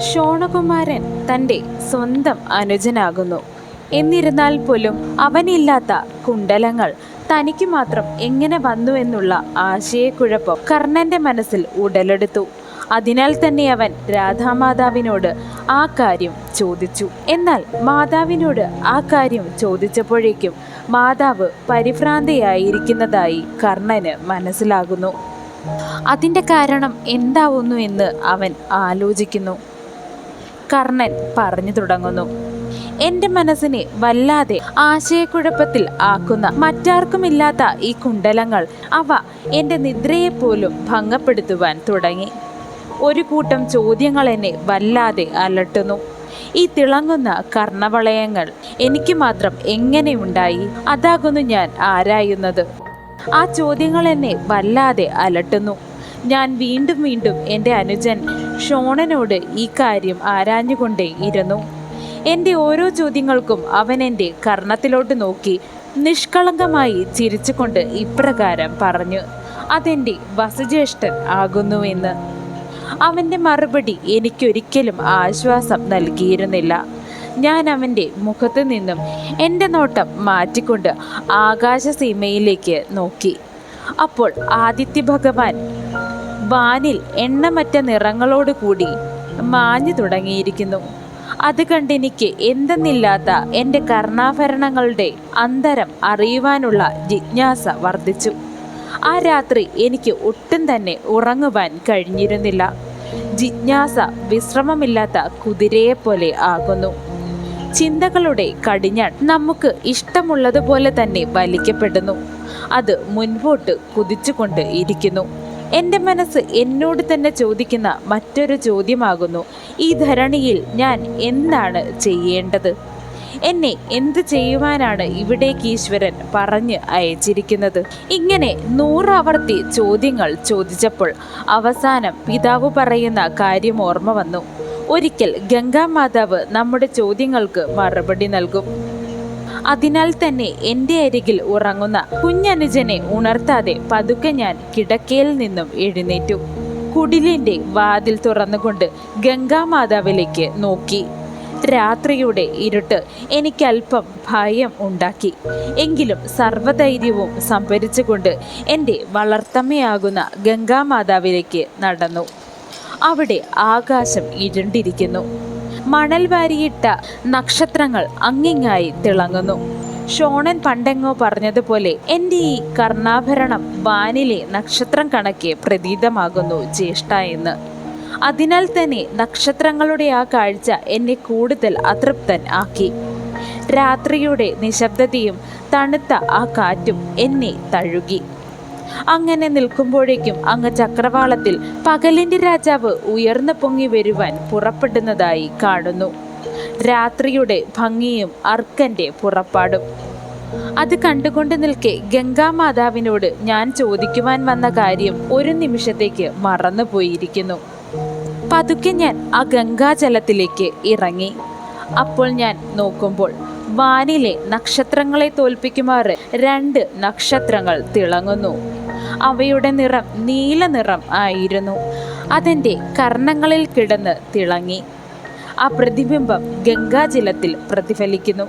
ഷോണകുമാരൻ തന്റെ സ്വന്തം അനുജനാകുന്നു. എന്നിരുന്നാൽ പോലും അവനില്ലാത്ത കുണ്ടലങ്ങൾ തനിക്ക് മാത്രം എങ്ങനെ വന്നു എന്നുള്ള ആശയക്കുഴപ്പം കർണന്റെ മനസ്സിൽ ഉടലെടുത്തു. അതിനാൽ തന്നെ അവൻ രാധാമാതാവിനോട് ആ കാര്യം ചോദിച്ചു. എന്നാൽ മാതാവിനോട് ആ കാര്യം ചോദിച്ചപ്പോഴേക്കും മാതാവ് പരിഭ്രാന്തയായിരിക്കുന്നതായി കർണന് മനസ്സിലാകുന്നു. അതിന്റെ കാരണം എന്താവുന്നു എന്ന് അവൻ ആലോചിക്കുന്നു. കർണൻ പറഞ്ഞു തുടങ്ങുന്നു. എന്റെ മനസ്സിനെ വല്ലാതെ ആശയക്കുഴപ്പത്തിൽ ആക്കുന്ന മറ്റാർക്കുമില്ലാത്ത ഈ കുണ്ടലങ്ങൾ അവ എന്റെ നിദ്രയെപ്പോലും ഭംഗപ്പെടുത്തുവാൻ തുടങ്ങി. ഒരു കൂട്ടം ചോദ്യങ്ങൾ എന്നെ വല്ലാതെ അലട്ടുന്നു. ഈ തിളങ്ങുന്ന കർണവളയങ്ങൾ എനിക്ക് മാത്രം എങ്ങനെയുണ്ടായി അതാകുന്നു ഞാൻ ആരായുന്നത്. ആ ചോദ്യങ്ങൾ എന്നെ വല്ലാതെ അലട്ടുന്നു. ഞാൻ വീണ്ടും വീണ്ടും എന്റെ അനുജൻ ഷോണനോട് ഈ കാര്യം ആരാഞ്ഞുകൊണ്ടേ ഇരുന്നു. എന്റെ ഓരോ ചോദ്യങ്ങൾക്കും അവൻ എന്റെ കർണത്തിലോട്ട് നോക്കി നിഷ്കളങ്കമായി ചിരിച്ചുകൊണ്ട് ഇപ്രകാരം പറഞ്ഞു അതെന്റെ വസുജ്യേഷ്ഠൻ ആകുന്നുവെന്ന്. അവന്റെ മറുപടി എനിക്കൊരിക്കലും ആശ്വാസം നൽകിയിരുന്നില്ല. ഞാൻ അവന്റെ മുഖത്ത് നിന്നും എന്റെ നോട്ടം മാറ്റിക്കൊണ്ട് ആകാശസീമയിലേക്ക് നോക്കി. അപ്പോൾ ആദിത്യ ഭഗവാൻ വാനിൽ എണ്ണമറ്റ നിറങ്ങളോട് കൂടി മാഞ്ഞു തുടങ്ങിയിരിക്കുന്നു. അത് കണ്ടെനിക്ക് എന്തെന്നില്ലാത്ത എന്റെ കർണാഭരണങ്ങളുടെ അന്തരം അറിയുവാനുള്ള ജിജ്ഞാസ വർദ്ധിച്ചു. ആ രാത്രി എനിക്ക് ഒട്ടും തന്നെ ഉറങ്ങുവാൻ കഴിഞ്ഞിരുന്നില്ല. ജിജ്ഞാസ വിശ്രമമില്ലാത്ത കുതിരയെപ്പോലെ ആകുന്നു. ചിന്തകളുടെ കടിഞ്ഞാൺ നമുക്ക് ഇഷ്ടമുള്ളതുപോലെ തന്നെ വലിക്കപ്പെടുന്നു. അത് മുൻപോട്ട് കുതിച്ചുകൊണ്ട് ഇരിക്കുന്നു. എന്റെ മനസ്സ് എന്നോട് തന്നെ ചോദിക്കുന്ന മറ്റൊരു ചോദ്യമാകുന്നു. ഈ ധരണിയിൽ ഞാൻ എന്താണ് ചെയ്യേണ്ടത്? എന്നെ എന്ത് ചെയ്യുവാനാണ് ഇവിടേക്ക് ഈശ്വരൻ പറഞ്ഞ് അയച്ചിരിക്കുന്നത്? ഇങ്ങനെ നൂറാവർത്തി ചോദ്യങ്ങൾ ചോദിച്ചപ്പോൾ അവസാനം പിതാവ് പറയുന്ന കാര്യം ഓർമ്മ വന്നു. ഒരിക്കൽ ഗംഗാമാതാവ് നമ്മുടെ ചോദ്യങ്ങൾക്ക് മറുപടി നൽകും. അതിനാൽ തന്നെ എന്റെ അരികിൽ ഉറങ്ങുന്ന കുഞ്ഞനുജനെ ഉണർത്താതെ പതുക്കെ ഞാൻ കിടക്കയിൽ നിന്നും എഴുന്നേറ്റു. കുടിലിന്റെ വാതിൽ തുറന്നുകൊണ്ട് ഗംഗാമാതാവിലേക്ക് നോക്കി. രാത്രിയുടെ ഇരുട്ട് എനിക്കല്പം ഭയം ഉണ്ടാക്കി. എങ്കിലും സർവധൈര്യവും സംഭരിച്ചുകൊണ്ട് എന്റെ വളർത്തമ്മയാകുന്ന ഗംഗാമാതാവിലേക്ക് നടന്നു. അവിടെ ആകാശം ഇരുണ്ടിരിക്കുന്നു. മണൽ വാരിയിട്ട നക്ഷത്രങ്ങൾ അങ്ങിങ്ങായി തിളങ്ങുന്നു. ഷോണൻ പണ്ടെങ്ങോ പറഞ്ഞതുപോലെ എന്റെ ഈ കർണാഭരണം വാനിലെ നക്ഷത്രം കണക്കെ പ്രതീതമാകുന്നു ജ്യേഷ്ഠ എന്ന്. അതിനാൽ തന്നെ നക്ഷത്രങ്ങളുടെ ആ കാഴ്ച എന്നെ കൂടുതൽ അതൃപ്തൻ ആക്കി. രാത്രിയുടെ നിശബ്ദതയും തണുത്ത ആ കാറ്റും എന്നെ തഴുകി. അങ്ങനെ നിൽക്കുമ്പോഴേക്കും അങ്ങ് ചക്രവാളത്തിൽ പകലിന്റെ രാജാവ് ഉയർന്നു പൊങ്ങി വരുവാൻ പുറപ്പെടുന്നതായി കാണുന്നു. രാത്രിയുടെ ഭംഗിയും അർക്കന്റെ പുറപ്പാടും. അത് കണ്ടുകൊണ്ട് നിൽക്കെ ഗംഗാമാതാവിനോട് ഞാൻ ചോദിക്കുവാൻ വന്ന കാര്യം ഒരു നിമിഷത്തേക്ക് മറന്നുപോയിരിക്കുന്നു. പതുക്കെ ഞാൻ ആ ഗംഗാജലത്തിലേക്ക് ഇറങ്ങി. അപ്പോൾ ഞാൻ നോക്കുമ്പോൾ വാനിലെ നക്ഷത്രങ്ങളെ തോൽപ്പിക്കുമാറ് രണ്ട് നക്ഷത്രങ്ങൾ തിളങ്ങുന്നു. അവയുടെ നിറം നീല നിറം ആയിരുന്നു. അതിന്റെ കർണങ്ങളിൽ കിടന്ന് തിളങ്ങി. ആ പ്രതിബിംബം ഗംഗാജലത്തിൽ പ്രതിഫലിക്കുന്നു.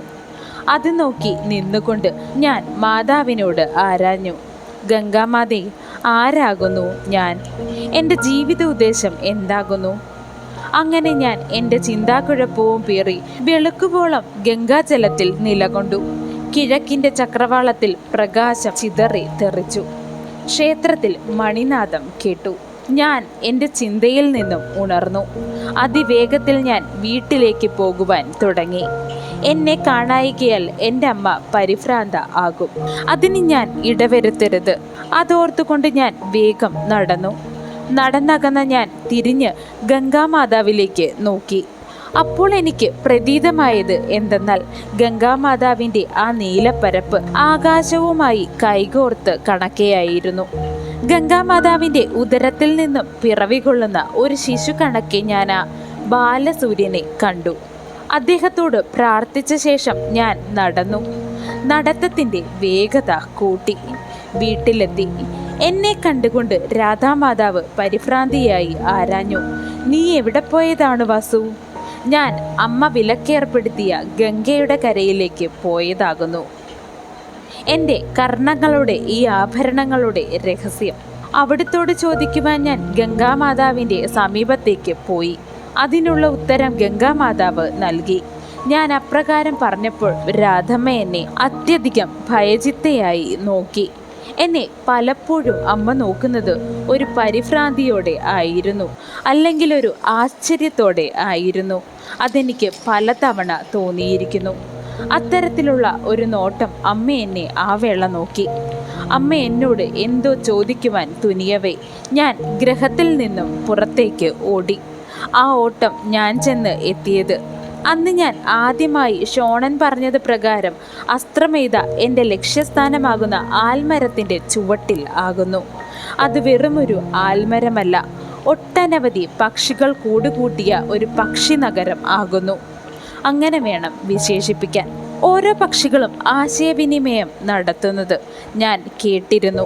അത് നോക്കി നിന്നുകൊണ്ട് ഞാൻ മാതാവിനോട് ആരാഞ്ഞു. ഗംഗാമാതെ ആരാകുന്നു ഞാൻ? എന്റെ ജീവിത ഉദ്ദേശം എന്താകുന്നു? അങ്ങനെ ഞാൻ എന്റെ ചിന്താക്കുഴപ്പവും പേറി വെളുക്കുവോളം ഗംഗാജലത്തിൽ നിലകൊണ്ടു. കിഴക്കിന്റെ ചക്രവാളത്തിൽ പ്രകാശം ചിതറി തെറിച്ചു. ക്ഷേത്രത്തിൽ മണിനാഥം കേട്ടു. ഞാൻ എന്റെ ചിന്തയിൽ നിന്നും ഉണർന്നു. അതിവേഗത്തിൽ ഞാൻ വീട്ടിലേക്ക് പോകുവാൻ തുടങ്ങി. എന്നെ കാണായികയാൽ എന്റെ അമ്മ പരിഭ്രാന്ത ആകും. അതിന് ഞാൻ ഇടവരുത്തരുത്. അതോർത്തുകൊണ്ട് ഞാൻ വേഗം നടന്നു. നടന്നകന്ന ഞാൻ തിരിഞ്ഞ് ഗംഗാമാതാവിലേക്ക് നോക്കി. അപ്പോൾ എനിക്ക് പ്രതീതമായത് എന്തെന്നാൽ ഗംഗാമാതാവിന്റെ ആ നീലപ്പരപ്പ് ആകാശവുമായി കൈകോർത്ത് കണക്കെയായിരുന്നു. ഗംഗാമാതാവിന്റെ ഉദരത്തിൽ നിന്നും പിറവികൊള്ളുന്ന ഒരു ശിശു കണക്കെ ഞാൻ ആ ബാലസൂര്യനെ കണ്ടു. അദ്ദേഹത്തോട് പ്രാർത്ഥിച്ച ശേഷം ഞാൻ നടന്നു. നടത്തത്തിന്റെ വേഗത കൂട്ടി. വീട്ടിലെത്തി. എന്നെ കണ്ടുകൊണ്ട് രാധാമാതാവ് പരിഭ്രാന്തിയായി ആരാഞ്ഞു. നീ എവിടെ പോയതാണ് വസു? ഞാൻ അമ്മ വിലക്കേർപ്പെടുത്തിയ ഗംഗയുടെ കരയിലേക്ക് പോയതാകുന്നു. എന്റെ കർണങ്ങളുടെ ഈ ആഭരണങ്ങളുടെ രഹസ്യം. അവിടുത്തോട് ചോദിക്കുവാൻ ഞാൻ ഗംഗാമാതാവിന്റെ സമീപത്തേക്ക് പോയി. അതിനുള്ള ഉത്തരം ഗംഗാമാതാവ് നൽകി. ഞാൻ അപ്രകാരം പറഞ്ഞപ്പോൾ രാധമ്മ എന്നെ അത്യധികം ഭയചിത്തയായി നോക്കി. എന്നെ പലപ്പോഴും അമ്മ നോക്കുന്നത് ഒരു പരിഭ്രാന്തിയോടെ ആയിരുന്നു. അല്ലെങ്കിൽ ഒരു ആശ്ചര്യത്തോടെ ആയിരുന്നു. അതെനിക്ക് പലതവണ തോന്നിയിരിക്കുന്നു. അത്തരത്തിലുള്ള ഒരു നോട്ടം അമ്മ എന്നെ ആ വേള നോക്കി. അമ്മ എന്നോട് എന്തോ ചോദിക്കുവാൻ തുനിയവേ ഞാൻ ഗ്രഹത്തിൽ നിന്നും പുറത്തേക്ക് ഓടി. ആ ഓട്ടം ഞാൻ ചെന്ന് എത്തിയത് അന്ന് ഞാൻ ആദ്യമായി ഷോണൻ പറഞ്ഞത് പ്രകാരം അസ്ത്രമെയ്ത എന്റെ ലക്ഷ്യസ്ഥാനമാകുന്ന ആൽമരത്തിന്റെ ചുവട്ടിൽ ആകുന്നു. അത് വെറുമൊരു ആൽമരമല്ല ഒട്ടനവധി പക്ഷികൾ കൂടുകൂട്ടിയ ഒരു പക്ഷി നഗരം ആകുന്നു. അങ്ങനെ വേണം വിശേഷിപ്പിക്കാൻ. ഓരോ പക്ഷികളും ആശയവിനിമയം നടത്തുന്നത് ഞാൻ കേട്ടിരുന്നു.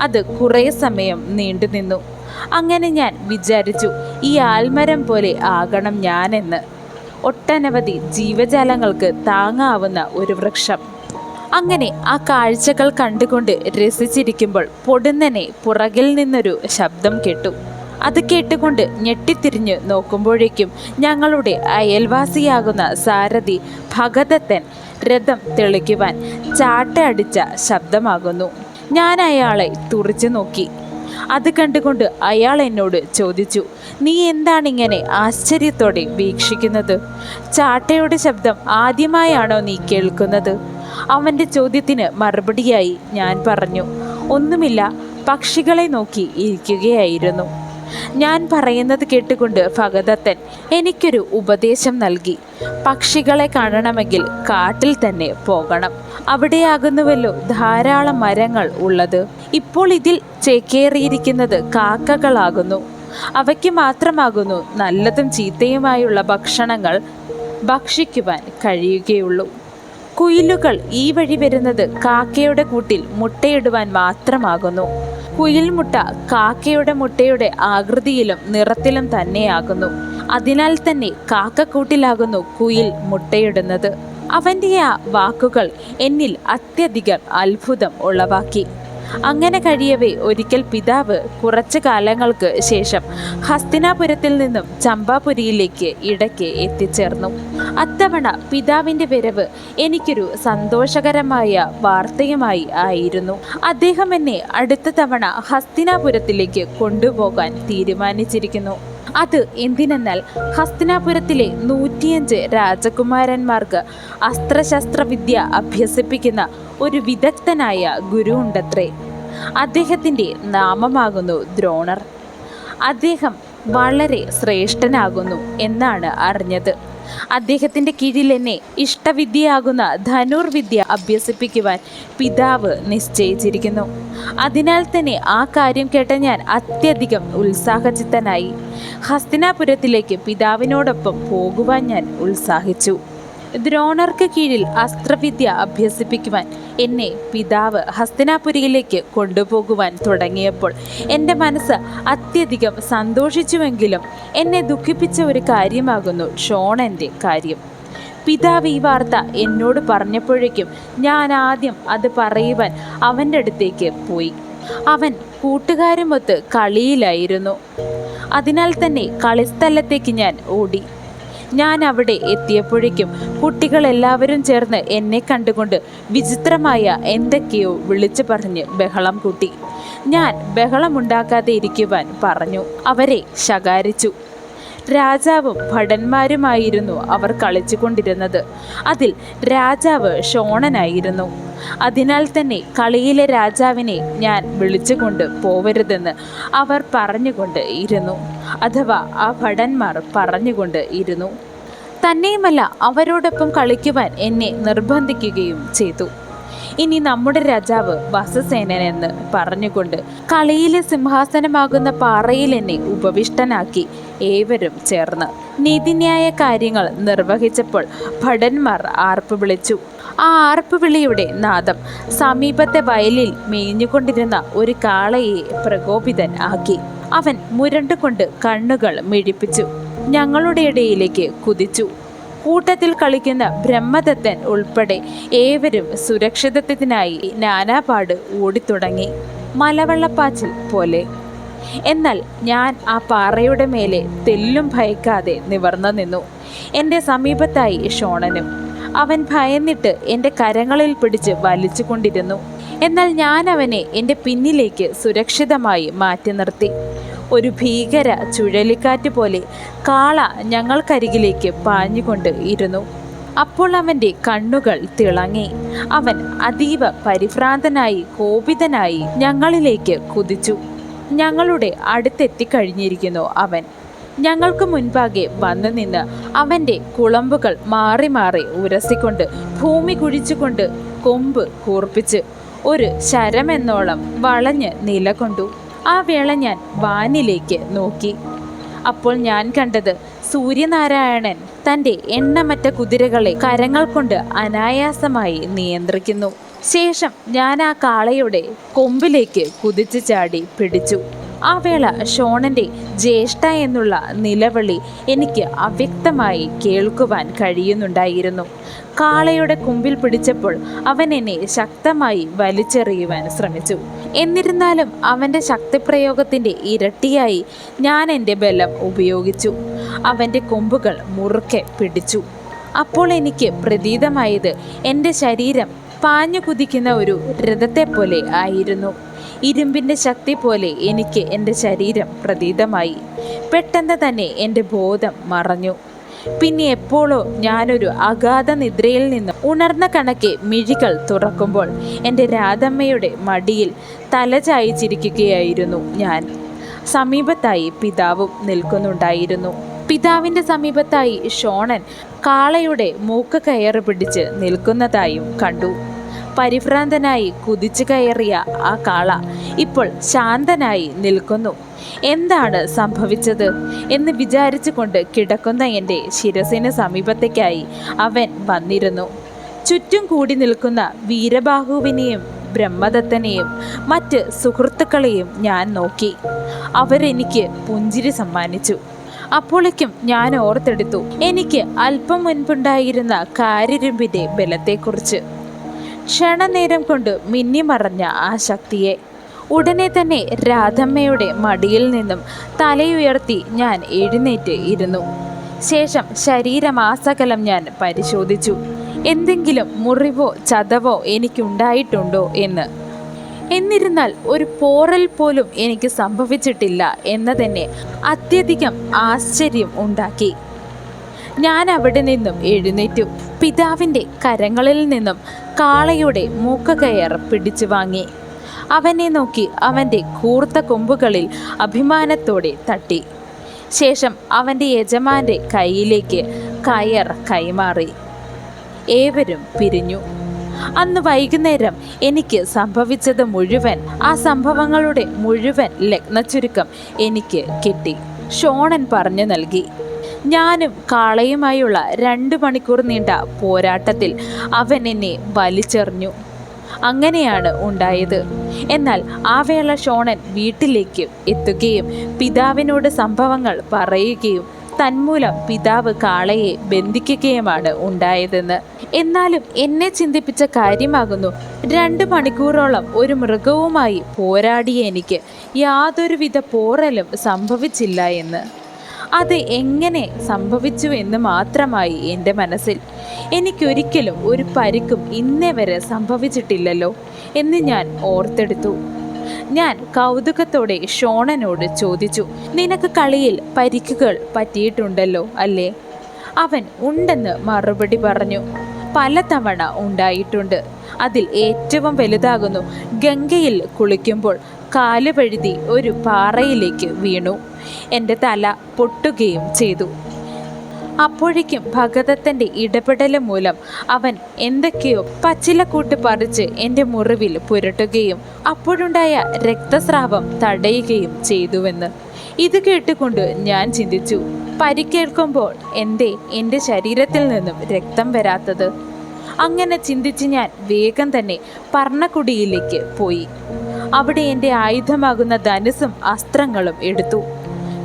അത് കുറേ സമയം നീണ്ടുനിന്നു. അങ്ങനെ ഞാൻ വിചാരിച്ചു ഈ ആൽമരം പോലെ ആകണം ഞാനെന്ന്. ഒട്ടനവധി ജീവജാലങ്ങൾക്ക് താങ്ങാവുന്ന ഒരു വൃക്ഷം. അങ്ങനെ ആ കാഴ്ചകൾ കണ്ടുകൊണ്ട് രസിച്ചിരിക്കുമ്പോൾ പൊടുന്നനെ പുറകിൽ നിന്നൊരു ശബ്ദം കേട്ടു. അത് കേട്ടുകൊണ്ട് ഞെട്ടിത്തിരിഞ്ഞ് നോക്കുമ്പോഴേക്കും ഞങ്ങളുടെ അയൽവാസിയാകുന്ന സാരഥി ഭഗതത്തൻ രഥം തെളിക്കുവാൻ ചാട്ടയടിച്ച ശബ്ദമാകുന്നു. ഞാൻ അയാളെ തുറിച്ചു നോക്കി. അത് കണ്ടുകൊണ്ട് അയാൾ എന്നോട് ചോദിച്ചു നീ എന്താണിങ്ങനെ ആശ്ചര്യത്തോടെ വീക്ഷിക്കുന്നത്? ചാട്ടയുടെ ശബ്ദം ആദ്യമായാണോ നീ കേൾക്കുന്നത്? അവന്റെ ചോദ്യത്തിന് മറുപടിയായി ഞാൻ പറഞ്ഞു ഒന്നുമില്ല പക്ഷികളെ നോക്കി ഇരിക്കുകയായിരുന്നു. ഞാൻ പറയുന്നത് കേട്ടുകൊണ്ട് ഭഗദത്തൻ എനിക്കൊരു ഉപദേശം നൽകി. പക്ഷികളെ കാണണമെങ്കിൽ കാട്ടിൽ തന്നെ പോകണം. അവിടെയാകുന്നുവല്ലോ ധാരാളം മരങ്ങൾ ഉള്ളത്. ഇപ്പോൾ ഇതിൽ ചേക്കേറിയിരിക്കുന്നത് കാക്കകളാകുന്നു. അവയ്ക്ക് മാത്രമാകുന്നു നല്ലതും ചീത്തയുമായുള്ള ഭക്ഷണങ്ങൾ ഭക്ഷിക്കുവാൻ കഴിയുകയുള്ളൂ. കുയിലുകൾ ഈ വഴി വരുന്നത് കാക്കയുടെ കൂട്ടിൽ മുട്ടയിടുവാൻ മാത്രമാകുന്നു. കുയിൽ മുട്ട കാക്കയുടെ മുട്ടയുടെ ആകൃതിയിലും നിറത്തിലും തന്നെയാകുന്നു. അതിനാൽ തന്നെ കാക്കക്കൂട്ടിലാകുന്നു കുയിൽ മുട്ടയിടുന്നത്. അവന്റെ ആ വാക്കുകൾ എന്നിൽ അത്യധികം അത്ഭുതം ഉളവാക്കി. അങ്ങനെ കഴിയവേ ഒരിക്കൽ പിതാവ് കുറച്ച് കാലങ്ങൾക്ക് ശേഷം ഹസ്തിനാപുരത്തിൽ നിന്നും ചമ്പാപുരിയിലേക്ക് ഇടയ്ക്ക് എത്തിച്ചേർന്നു. അത്തവണ പിതാവിന്റെ വരവ് എനിക്കൊരു സന്തോഷകരമായ വാർത്തയുമായി ആയിരുന്നു. അദ്ദേഹം എന്നെ അടുത്ത തവണ ഹസ്തിനാപുരത്തിലേക്ക് കൊണ്ടുപോകാൻ തീരുമാനിച്ചിരിക്കുന്നു. അത് എന്തിനെന്നാൽ ഹസ്തിനാപുരത്തിലെ നൂറ്റിയഞ്ച് രാജകുമാരന്മാർക്ക് അസ്ത്രശസ്ത്ര വിദ്യ അഭ്യസിപ്പിക്കുന്ന ഒരു വിദഗ്ധനായ ഗുരു ഉണ്ടത്രേ. അദ്ദേഹത്തിന്റെ നാമമാകുന്നു ദ്രോണർ. അദ്ദേഹം വളരെ ശ്രേഷ്ഠനാകുന്നു എന്നാണ് അറിഞ്ഞത്. അദ്ദേഹത്തിന്റെ കീഴിൽ എന്നെ ഇഷ്ടവിദ്യയാകുന്ന ധനുർവിദ്യ അഭ്യസിപ്പിക്കുവാൻ പിതാവ് നിശ്ചയിച്ചിരിക്കുന്നു. അതിനാൽ തന്നെ ആ കാര്യം കേട്ട ഞാൻ അത്യധികം ഉത്സാഹചിത്തനായി. ഹസ്തിനാപുരത്തിലേക്ക് പിതാവിനോടൊപ്പം പോകുവാൻ ഞാൻ ഉത്സാഹിച്ചു. ദ്രോണർക്ക് കീഴിൽ അസ്ത്രവിദ്യ അഭ്യസിപ്പിക്കുവാൻ എന്നെ പിതാവ് ഹസ്തനാപുരിയിലേക്ക് കൊണ്ടുപോകുവാൻ തുടങ്ങിയപ്പോൾ എന്റെ മനസ്സ് അത്യധികം സന്തോഷിച്ചുവെങ്കിലും എന്നെ ദുഃഖിപ്പിച്ച ഒരു കാര്യമാകുന്നു ഷോണന്റെ കാര്യം. പിതാവ് ഈ വാർത്ത എന്നോട് പറഞ്ഞപ്പോഴേക്കും ഞാൻ ആദ്യം അത് പറയുവാൻ അവന്റെ അടുത്തേക്ക് പോയി. അവൻ കൂട്ടുകാരുമൊത്ത് കളിയിലായിരുന്നു. അതിനാൽ തന്നെ കളിസ്ഥലത്തേക്ക് ഞാൻ ഓടി. ഞാൻ അവിടെ എത്തിയപ്പോഴേക്കും കുട്ടികളെല്ലാവരും ചേർന്ന് എന്നെ കണ്ടുകൊണ്ട് വിചിത്രമായ എന്തൊക്കെയോ വിളിച്ചു പറഞ്ഞ് ബഹളം കൂട്ടി. ഞാൻ ബഹളമുണ്ടാക്കാതെ ഇരിക്കുവാൻ പറഞ്ഞു. അവരെ ശകാരിച്ചു. രാജാവും ഭടന്മാരുമായിരുന്നു അവർ കളിച്ചുകൊണ്ടിരുന്നത്. അതിൽ രാജാവ് ഷോണനായിരുന്നു അതിനാൽ തന്നെ കളിയിലെ രാജാവിനെ ഞാൻ വിളിച്ചുകൊണ്ട് പോവരുതെന്ന് അവർ പറഞ്ഞുകൊണ്ട് ഇരുന്നു. അഥവാ ആ ഭടന്മാർ പറഞ്ഞുകൊണ്ട് ഇരുന്നു. തന്നെയുമല്ല അവരോടൊപ്പം കളിക്കുവാൻ എന്നെ നിർബന്ധിക്കുകയും ചെയ്തു. ഇനി നമ്മുടെ രാജാവ് വസസേനൻ എന്ന് പറഞ്ഞുകൊണ്ട് കളിയിലെ സിംഹാസനമാകുന്ന പാറയിൽ എന്നെ ഉപവിഷ്ടനാക്കി ഏവരും ചേർന്ന്. നീതിന്യായ കാര്യങ്ങൾ നിർവഹിച്ചപ്പോൾ ഭടന്മാർ ആർപ്പ് വിളിച്ചു. ആ ആർപ്പുവിളിയുടെ നാദം സമീപത്തെ വയലിൽ മേഞ്ഞുകൊണ്ടിരുന്ന ഒരു കാളയെ പ്രകോപിതൻ ആക്കി. അവൻ മുരണ്ടുകൊണ്ട് കണ്ണുകൾ മിഴിപ്പിച്ചു. ഞങ്ങളുടെ ഇടയിലേക്ക് കുതിച്ചു. കൂട്ടത്തിൽ കളിക്കുന്ന ബ്രഹ്മദത്തൻ ഉൾപ്പെടെ ഏവരും സുരക്ഷിതത്വത്തിനായി നാനാപാട് ഓടിത്തുടങ്ങി. മലവെള്ളപ്പാച്ചിൽ പോലെ. എന്നാൽ ഞാൻ ആ പാറയുടെ മേലെ തെല്ലും ഭയക്കാതെ നിവർന്നു നിന്നു. എന്റെ സമീപത്തായി ഷോണനും. അവൻ ഭയന്നിട്ട് എന്റെ കരങ്ങളിൽ പിടിച്ച് വലിച്ചുകൊണ്ടിരുന്നു എന്നാൽ ഞാൻ അവനെ എന്റെ പിന്നിലേക്ക് സുരക്ഷിതമായി മാറ്റി നിർത്തി. ഒരു ഭീകര ചുഴലിക്കാറ്റ് പോലെ കാള ഞങ്ങൾക്കരികിലേക്ക് പാഞ്ഞുകൊണ്ട് ഇരുന്നു. അപ്പോൾ അവന്റെ കണ്ണുകൾ തിളങ്ങി. അവൻ അതീവ പരിഭ്രാന്തനായി കോപിതനായി ഞങ്ങളിലേക്ക് കുതിച്ചു. ഞങ്ങളുടെ അടുത്തെത്തിക്കഴിഞ്ഞിരിക്കുന്നു അവൻ. ഞങ്ങൾക്ക് മുൻപാകെ വന്നു നിന്ന് അവന്റെ കുളമ്പുകൾ മാറി മാറി ഉരസിക്കൊണ്ട് ഭൂമി കുഴിച്ചുകൊണ്ട് കൊമ്പ് കൂർപ്പിച്ച് ഒരു ശരമെന്നോളം വളഞ്ഞ് നിലകൊണ്ടു. ആ വേള ഞാൻ വാനിലേക്ക് നോക്കി. അപ്പോൾ ഞാൻ കണ്ടത് സൂര്യനാരായണൻ തന്റെ എണ്ണമറ്റ കുതിരകളെ കരങ്ങൾ കൊണ്ട് അനായാസമായി നിയന്ത്രിക്കുന്നു. ശേഷം ഞാൻ ആ കാളയുടെ കൊമ്പിലേക്ക് കുതിച്ചു ചാടി പിടിച്ചു. ആ വേള ഷോണന്റെ ജ്യേഷ്ഠ എന്നുള്ള നിലവിളി എനിക്ക് അവ്യക്തമായി കേൾക്കുവാൻ കഴിയുന്നുണ്ടായിരുന്നു. കാളയുടെ കുമ്പിൽ പിടിച്ചപ്പോൾ അവൻ എന്നെ ശക്തമായി വലിച്ചെറിയുവാൻ ശ്രമിച്ചു. എന്നിരുന്നാലും അവന്റെ ശക്തിപ്രയോഗത്തിന്റെ ഇരട്ടിയായി ഞാൻ എന്റെ ബലം ഉപയോഗിച്ചു. അവന്റെ കൊമ്പുകൾ മുറുക്കെ പിടിച്ചു. അപ്പോൾ എനിക്ക് പ്രതീതമായത് എന്റെ ശരീരം പാഞ്ഞു കുതിക്കുന്ന ഒരു രഥത്തെ പോലെ ആയിരുന്നു. ഇരുമ്പിന്റെ ശക്തി പോലെ എനിക്ക് എന്റെ ശരീരം പ്രതീതമായി. പെട്ടെന്ന് തന്നെ എന്റെ ബോധം മറഞ്ഞു. പിന്നെ എപ്പോഴോ ഞാനൊരു അഗാധ നിദ്രയിൽ നിന്ന് ഉണർന്ന കണക്കെ മിഴികൾ തുറക്കുമ്പോൾ എന്റെ രാധമ്മയുടെ മടിയിൽ തലചായിച്ചിരിക്കുകയായിരുന്നു ഞാൻ. സമീപത്തായി പിതാവും നിൽക്കുന്നുണ്ടായിരുന്നു. പിതാവിന്റെ സമീപത്തായി ഷോണൻ കാളയുടെ മൂക്ക് കയറ് പിടിച്ച് നിൽക്കുന്നതായും കണ്ടു. പരിഭ്രാന്തനായി കുതിച്ചു കയറിയ ആ കാള ഇപ്പോൾ ശാന്തനായി നിൽക്കുന്നു. എന്താണ് സംഭവിച്ചത്? എന്ന് വിചാരിച്ചുകൊണ്ട് കിടക്കുന്ന എന്റെ ശിരസിന് സമീപത്തേക്കായി അവൻ വന്നിരുന്നു. ചുറ്റും കൂടി നിൽക്കുന്ന വീരബാഹുവിനെയും ബ്രഹ്മദത്തനെയും മറ്റ് സുഹൃത്തുക്കളെയും ഞാൻ നോക്കി. അവരെനിക്ക് പുഞ്ചിരി സമ്മാനിച്ചു. അപ്പോഴേക്കും ഞാൻ ഓർത്തെടുത്തു. എനിക്ക് അല്പം മുൻപുണ്ടായിരുന്ന കാര്യരുമ്പിന്റെ ബലത്തെക്കുറിച്ച്. ക്ഷണനേരം കൊണ്ട് മിന്നിമറഞ്ഞ ആ ശക്തിയെ. ഉടനെ തന്നെ രാധമ്മയുടെ മടിയിൽ നിന്നും തലയുയർത്തി ഞാൻ എഴുന്നേറ്റ് ഇരുന്നു. ശേഷം ശരീരമാസകലം ഞാൻ പരിശോധിച്ചു. എന്തെങ്കിലും മുറിവോ ചതവോ എനിക്കുണ്ടായിട്ടുണ്ടോ എന്ന്. എന്നിരുന്നാൽ ഒരു പോറൽ പോലും എനിക്ക് സംഭവിച്ചിട്ടില്ല എന്ന് തന്നെ അത്യധികം ആശ്ചര്യം ഉണ്ടാക്കി. ഞാൻ അവിടെ നിന്നും എഴുന്നേറ്റു. പിതാവിന്റെ കരങ്ങളിൽ നിന്നും കാളയുടെ മൂക്കകയർ പിടിച്ചു വാങ്ങി. അവനെ നോക്കി അവന്റെ കൂർത്ത കൊമ്പുകളിൽ അഭിമാനത്തോടെ തട്ടി. ശേഷം അവന്റെ യജമാന്റെ കയ്യിലേക്ക് കയർ കൈമാറി. ഏവരും പിരിഞ്ഞു. അന്ന് വൈകുന്നേരം എനിക്ക് സംഭവിച്ചത് മുഴുവൻ ആ സംഭവങ്ങളുടെ മുഴുവൻ ലഗ്നച്ചുരുക്കം എനിക്ക് കിട്ടി. ഷോണൻ പറഞ്ഞു നൽകി. ഞാനും കാളയുമായുള്ള രണ്ട് മണിക്കൂർ നീണ്ട പോരാട്ടത്തിൽ അവൻ എന്നെ വലിച്ചെറിഞ്ഞു. അങ്ങനെയാണ് ഉണ്ടായത്. എന്നാൽ ആ വേള ഷോണൻ വീട്ടിലേക്ക് എത്തുകയും പിതാവിനോട് സംഭവങ്ങൾ പറയുകയും തന്മൂലം പിതാവ് കാളയെ ബന്ധിക്കുകയുമാണ് ഉണ്ടായതെന്ന്. എന്നാലും എന്നെ ചിന്തിപ്പിച്ച കാര്യമാകുന്നു. രണ്ട് മണിക്കൂറോളം ഒരു മൃഗവുമായി പോരാടിയ എനിക്ക് യാതൊരുവിധ പോറലും സംഭവിച്ചില്ല എന്ന്. അത് എങ്ങനെ സംഭവിച്ചു എന്ന് മാത്രമായി എന്റെ മനസ്സിൽ. എനിക്കൊരിക്കലും ഒരു പരിക്കും ഇന്നേ വരെ സംഭവിച്ചിട്ടില്ലല്ലോ എന്ന് ഞാൻ ഓർത്തെടുത്തു. ഞാൻ കൗതുകത്തോടെ ഷോണനോട് ചോദിച്ചു നിനക്ക് കളിയിൽ പരിക്കുകൾ പറ്റിയിട്ടുണ്ടല്ലോ അല്ലേ? അവൻ ഉണ്ടെന്ന് മറുപടി പറഞ്ഞു പലതവണ ഉണ്ടായിട്ടുണ്ട്. അതിൽ ഏറ്റവും വലുതാകുന്നു. ഗംഗയിൽ കുളിക്കുമ്പോൾ കാൽ പഴുതി ഒരു പാറയിലേക്ക് വീണു. എന്റെ തല പൊട്ടുകയും ചെയ്തു. അപ്പോഴേക്കും ഭഗതത്തിന്റെ ഇടപെടൽ മൂലം അവൻ എന്തൊക്കെയോ പച്ചിലക്കൂട്ട് പറിച്ച് എന്റെ മുറിവിൽ പുരട്ടുകയും അപ്പോഴുണ്ടായ രക്തസ്രാവം തടയുകയും ചെയ്തുവെന്ന്. ഇത് കേട്ടുകൊണ്ട് ഞാൻ ചിന്തിച്ചു പരിക്കേൽക്കുമ്പോൾ എന്തേ എന്റെ ശരീരത്തിൽ നിന്നും രക്തം വരാത്തത്? അങ്ങനെ ചിന്തിച്ച് ഞാൻ വേഗം തന്നെ പർണക്കുടിയിലേക്ക് പോയി. അവിടെ എന്റെ ആയുധമാകുന്ന ധനുസും അസ്ത്രങ്ങളും എടുത്തു.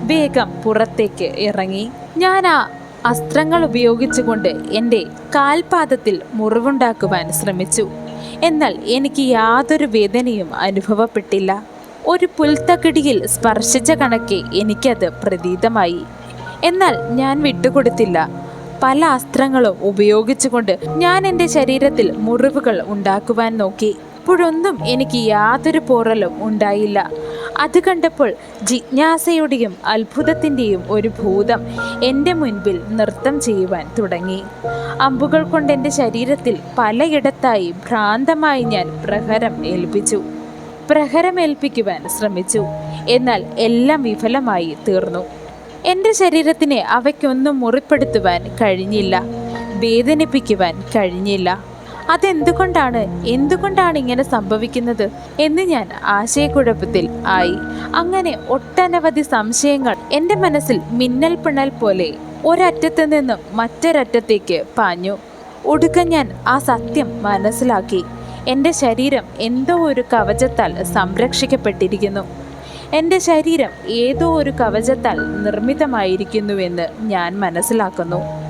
വേഗം പുറത്തേക്ക് ഇറങ്ങി. ഞാൻ ആ അസ്ത്രങ്ങൾ ഉപയോഗിച്ചുകൊണ്ട് എന്റെ കാൽപാദത്തിൽ മുറിവുണ്ടാക്കുവാൻ ശ്രമിച്ചു. എന്നാൽ എനിക്ക് യാതൊരു വേദനയും അനുഭവപ്പെട്ടില്ല. ഒരു പുൽത്തകിടിയിൽ സ്പർശിച്ച കണക്കെ എനിക്കത് പ്രതീതമായി. എന്നാൽ ഞാൻ വിട്ടുകൊടുത്തില്ല. പല അസ്ത്രങ്ങളും ഉപയോഗിച്ചുകൊണ്ട് ഞാൻ എന്റെ ശരീരത്തിൽ മുറിവുകൾ ഉണ്ടാക്കുവാൻ നോക്കി. അപ്പോഴൊന്നും എനിക്ക് യാതൊരു പോറലും ഉണ്ടായില്ല. അത് കണ്ടപ്പോൾ ജിജ്ഞാസയുടെയും അത്ഭുതത്തിന്റെയും ഒരു ഭൂതം എന്റെ മുൻപിൽ നൃത്തം ചെയ്യുവാൻ തുടങ്ങി. അമ്പുകൾ കൊണ്ട് എന്റെ ശരീരത്തിൽ പലയിടത്തായി ഭ്രാന്തമായി ഞാൻ പ്രഹരം ഏൽപ്പിച്ചു. പ്രഹരമേൽപ്പിക്കുവാൻ ശ്രമിച്ചു. എന്നാൽ എല്ലാം വിഫലമായി തീർന്നു. എന്റെ ശരീരത്തിനെ അവയ്ക്കൊന്നും മുറിപ്പെടുത്തുവാൻ കഴിഞ്ഞില്ല. വേദനിപ്പിക്കുവാൻ കഴിഞ്ഞില്ല. അതെന്തുകൊണ്ടാണ്? എന്തുകൊണ്ടാണ് ഇങ്ങനെ സംഭവിക്കുന്നത്? എന്ന് ഞാൻ ആശയക്കുഴപ്പത്തിൽ ആയി. അങ്ങനെ ഒട്ടനവധി സംശയങ്ങൾ എന്റെ മനസ്സിൽ മിന്നൽ പിണൽ പോലെ ഒരറ്റത്ത് നിന്നും മറ്റൊരറ്റത്തേക്ക് പാഞ്ഞു. ഒടുക്കം ഞാൻ ആ സത്യം മനസ്സിലാക്കി. എന്റെ ശരീരം എന്തോ ഒരു കവചത്താൽ സംരക്ഷിക്കപ്പെട്ടിരിക്കുന്നു. എന്റെ ശരീരം ഏതോ ഒരു കവചത്താൽ നിർമ്മിതമായിരിക്കുന്നുവെന്ന് ഞാൻ മനസ്സിലാക്കുന്നു.